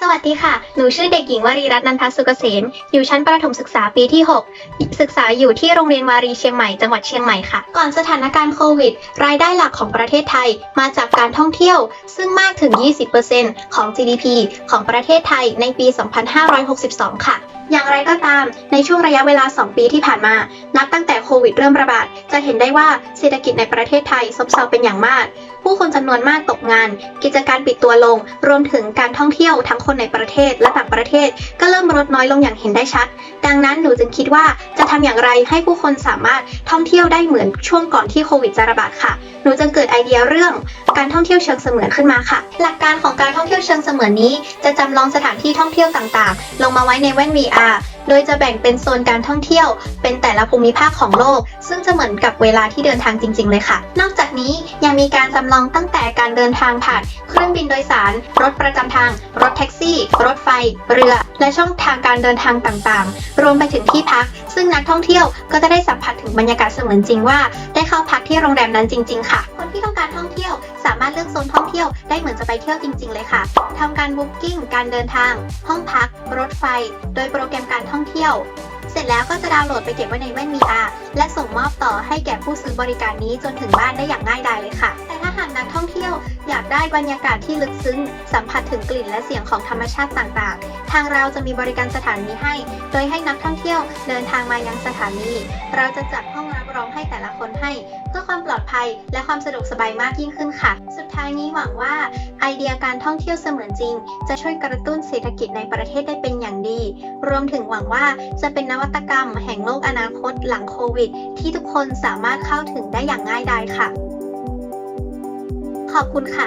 สวัสดีค่ะ หนูชื่อเด็กหญิงวรีรัตน์นันทสุกเกษมอยู่ชั้นประถมศึกษาปีที่ 6 ศึกษาอยู่ที่โรงเรียนวารีเชียงใหม่ จังหวัดเชียงใหม่ค่ะ ก่อนสถานการณ์โควิด รายได้หลักของประเทศไทยมาจากการท่องเที่ยว ซึ่งมากถึง 20%ของ GDP ของประเทศไทยในปี 2562 ค่ะ อย่างไรก็ตาม ในช่วงระยะเวลา 2 ปีที่ผ่านมา นับตั้งแต่โควิดเริ่มระบาด จะเห็นได้ว่าเศรษฐกิจในประเทศไทยซบเซาเป็นอย่างมาก ผู้คนจำนวนมากตกงาน กิจการปิดตัวลง รวมถึงการท่องเที่ยวทั้งคนในประเทศและต่างประเทศ ก็เริ่มลดน้อยลงอย่างเห็นได้ชัด ดังนั้นหนูจึงคิดว่าจะทำอย่างไรให้ผู้คนสามารถท่องเที่ยวได้เหมือนช่วงก่อนที่โควิดจะระบาดค่ะ หนูจึงเกิดไอเดียเรื่องการท่องเที่ยวเชิงเสมือนขึ้นมาค่ะ หลักการของการท่องเที่ยวเชิงเสมือนนี้ จะจำลองสถานที่ท่องเที่ยวต่างๆ ลงมาไว้ในแว่น VR โดยจะแบ่งเป็นโซนการท่องเที่ยว เป็นแต่ละภูมิภาคของโลก ซึ่งจะเหมือนกับเวลาที่เดินทางจริง ๆ เลยค่ะ นอกจากนี้ยังมีการจำลองตั้งแต่การเดินทางผ่าน เครื่องบินโดยสาร รถประจำทาง รถแท็กซี่ รถไฟ เรือ และช่องทางการเดินทางต่างๆ รวมไปถึงที่พัก ซึ่งนักท่องเที่ยวก็จะได้สัมผัสถึงบรรยากาศเสมือนจริงว่า ได้เข้าพักที่โรงแรมนั้นจริง ๆ ค่ะ คนที่ต้องการท่องเที่ยว สามารถเลือกโซนท่องเที่ยวได้เหมือนจะไปเที่ยวจริง ๆ เลยค่ะทำการบุ๊กิ้งการเดินทาง ห้องพัก รถไฟ โดยโปรแกรมการท่องเที่ยวเสร็จแล้วก็จะดาวน์โหลดไปเก็บไว้ในแว่น VR และส่งมอบต่อให้แก่ผู้ซื้อบริการนี้จนถึงบ้านได้อย่างง่ายดายเลยค่ะแต่ถ้า หากนักท่องเที่ยวอยากได้บรรยากาศที่ลึกซึ้ง สัมผัสถึงกลิ่นและเสียงของธรรมชาติต่างๆ ทางเราจะมีบริการสถานีให้ โดยให้นักท่องเที่ยวเดินทางมายังสถานี เราจะจัดห้องรับรองให้แต่ละคนให้ เพื่อความปลอดภัยและความสะดวกสบายมากยิ่งขึ้นค่ะ สุดท้ายนี้หวังว่า ไอเดียการท่องเที่ยวเสมือนจริง จะช่วยกระตุ้นเศรษฐกิจในประเทศได้เป็นอย่างดี รวมถึงหวังว่าจะเป็นนวัตกรรม แห่งโลกอนาคตหลังโควิด ที่ทุกคนสามารถเข้าถึงได้อย่างง่ายดายค่ะ อบคุณค่ะ